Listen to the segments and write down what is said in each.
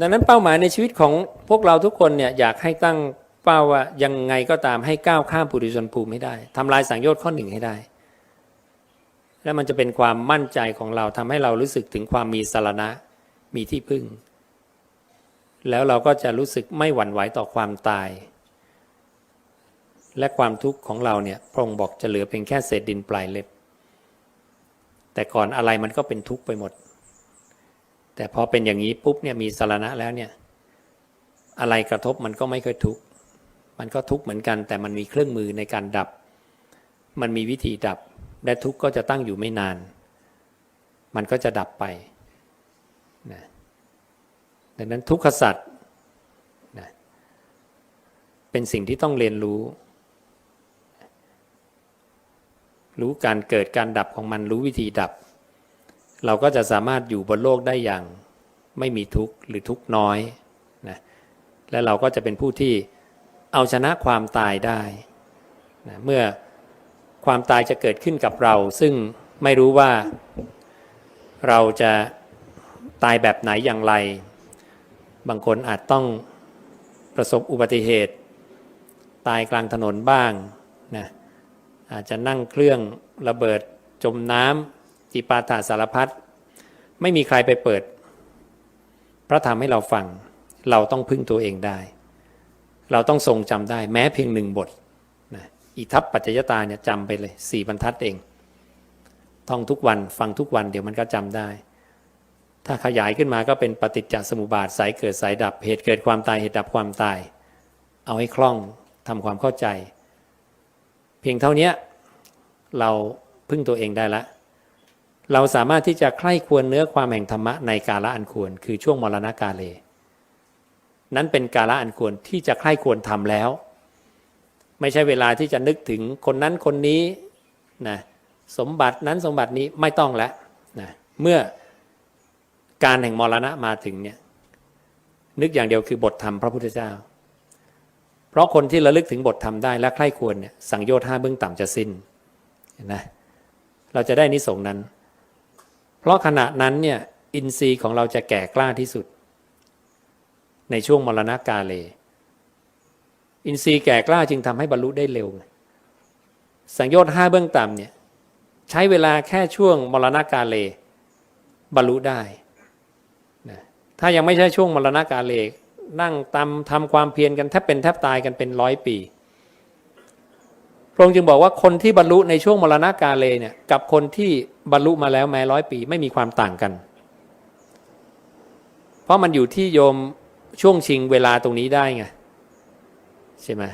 ดังนั้นเป้าหมายในชีวิตของพวกเราทุกคนเนี่ยอยากให้ตั้งเป้าว่ายังไงก็ตามให้ก้าวข้ามปุถุชนภูมิให้ได้ทำลายสังโยชน์ข้อหนึ่งให้ได้ แล้วมันจะเป็นความมั่นใจของเราทำให้เรารู้สึกถึงความมีสารณะมีที่พึ่ง แล้วเราก็จะรู้สึกไม่หวั่นไหวต่อความตาย และความทุกข์ของเราเนี่ยพระองค์บอกจะเหลือเพียงแค่เศษดินปลายเล็บแต่ก่อนอะไรมันก็เป็นทุกข์ไปหมด แต่พอเป็นอย่างนี้ปุ๊บเนี่ยมีสารณะแล้วเนี่ยอะไรกระทบมันก็ไม่ค่อยทุกข์มันก็ทุกข์เหมือนกัน แต่มันมีเครื่องมือในการดับ มันมีวิธีดับ และทุกข์ก็จะตั้งอยู่ไม่นาน มันก็จะดับไปนะดังนั้นทุกขสัตว์นะเป็นสิ่งที่ต้องเรียนรู้ รู้การเกิดการดับของมันรู้วิธีดับ เราก็จะสามารถอยู่บนโลกได้อย่างไม่มีทุกข์หรือทุกข์น้อยนะและเราก็จะเป็นผู้ที่เอาชนะความตายได้นะเมื่อความตายจะเกิดขึ้นกับเรา ซึ่งไม่รู้ว่าเราจะตายแบบไหนอย่างไร บางคนอาจต้องประสบอุบัติเหตุ ตายกลางถนนบ้างนะอาจจะนั่งเครื่องระเบิดจมน้ำ จิปาถาสารพัดไม่มีใครไปเปิด พระธรรมให้เราฟัง เราต้องพึ่งตัวเองได้ เราต้องทรงจำได้แม้เพียงหนึ่งบทนะอิทัปปัจจยตาเนี่ยจำไปเลยสี่บรรทัดเอง ท่องทุกวันฟังทุกวันเดี๋ยวมันก็จำได้ ถ้าขยายขึ้นมาก็เป็นปฏิจจสมุปบาทสายเกิดสายดับเหตุเกิดความตายเหตุดับความตาย เอาให้คล่องทำความเข้าใจ เพียงเท่านี้เราพึ่งตัวเองได้ละ เราสามารถที่จะใคร่ควรเนื้อความแห่งธรรมะในกาละอันควร คือช่วงมรณกาเล นั้นเป็นกาละอันควรที่จะใคร่ควรทำแล้ว ไม่ใช่เวลาที่จะนึกถึงคนนั้นคนนี้นะสมบัตินั้นสมบัตินี้ไม่ต้องแล้วนะเมื่อการแห่งมรณะมาถึงเนี่ยนึกอย่างเดียวคือบทธรรมพระพุทธเจ้า เพราะคนที่ระลึกถึงบทธรรมได้และใคร่ควรเนี่ยสังโยชน์ห้าเบื้องต่ำจะสิ้นเห็นไหมเราจะได้นิสงนั้น ราะขณะนั้นเนี่ยอินทรีย์ของเราจะแก่กล้าที่สุด ในช่วงมรณกาเล อินทรีย์แก่กล้าจึงทำให้บรรลุได้เร็ว สังโยชน์ห้าเบื้องต่ำเนี่ยใช้เวลาแค่ช่วงมรณกาเล บรรลุได้นะถ้ายังไม่ใช่ช่วงมรณกาเล นั่งตำทำความเพียรกันแทบเป็นแทบตายกันเป็นร้อยปี ระองค์จึงบอกว่าคนที่บรรลุในช่วงมรณกาเลเนี่ยกับคนที่บรรลุมาแล้วแม้ร้อยปีไม่มีความต่างกัน เพราะมันอยู่ที่โยมช่วงชิงเวลาตรงนี้ได้ไงใช่ไหม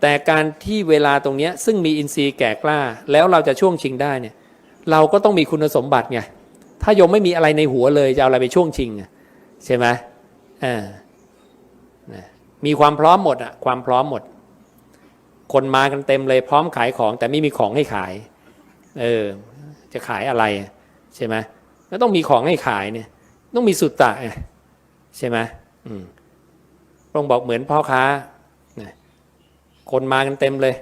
แต่การที่เวลาตรงเนี้ยซึ่งมีอินทรีย์แก่กล้า แล้วเราจะช่วงชิงได้เนี่ย เราก็ต้องมีคุณสมบัติไงถ้าโยมไม่มีอะไรในหัวเลยจะเอาอะไรไปช่วงชิงใช่ไหมอ่ามีความพร้อมหมดอะความพร้อมหมด คนมากันเต็มเลยพร้อมขายของ แต่ไม่มีของให้ขาย เออ จะขายอะไรใช่ไหมแล้วต้องมีของให้ขายเนี่ย ต้องมีสุตตะใช่ไหมอืมพระองค์บอกเหมือนพ่อค้าคนมากันเต็มเลย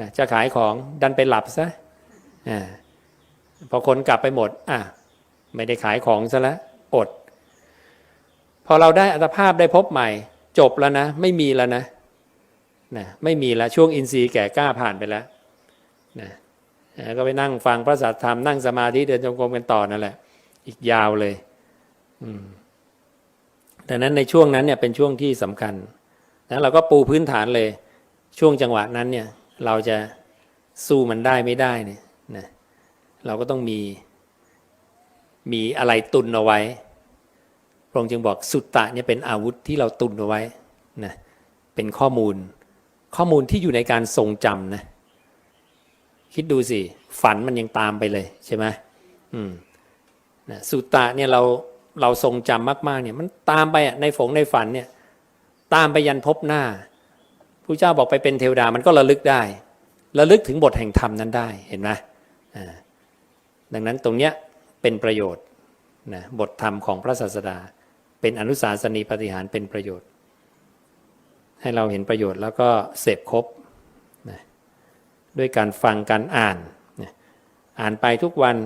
นะจะขายของดันไปหลับซะอ่าพอคนกลับไปหมด อะ ไม่ได้ขายของซะแล้วอด พอเราได้อัตภาพได้พบใหม่ จบแล้วนะ ไม่มีแล้วนะ นะไม่มีแล้วช่วงอินทรีย์แก่กล้าผ่านไปแล้วนะนะก็ไปนั่งฟังพระสัทธรรมนั่งสมาธิเดินจงกรมกันต่อนั่นแหละ อีกยาวเลยอืมดังนั้นในช่วงนั้นเนี่ยเป็นช่วงที่สำคัญแล้วเราก็ปูพื้นฐานเลย ช่วงจังหวะนั้นเนี่ย เราจะสู้มันได้ไม่ได้เนี่ยนะเราก็ต้องมีมีอะไรตุนเอาไว้ พระองค์จึงบอกสุตตะเนี่ยเป็นอาวุธที่เราตุนเอาไว้นะเป็นข้อมูล ข้อมูลที่อยู่ในการทรงจำนะ คิดดูสิ ฝันมันยังตามไปเลยใช่ไหมอืมนะสุตตะเนี่ยเราเราทรงจำมาก ๆ เนี่ยมันตามไปอะในฝงในฝันเนี่ย ตามไปยันพบหน้าพระเจ้าบอกไปเป็นเทวดามันก็ระลึกได้ระลึกถึงบทแห่งธรรมนั้นได้เห็นไหมดังนั้นตรงเนี้ยเป็นประโยชน์นะบทธรรมของพระศาสดา เป็นอนุสาสนีปฏิหารเป็นประโยชน์ ให้เราเห็นประโยชน์แล้วก็เสพครบนะด้วยการฟังการอ่านนะอ่านไปทุกวัน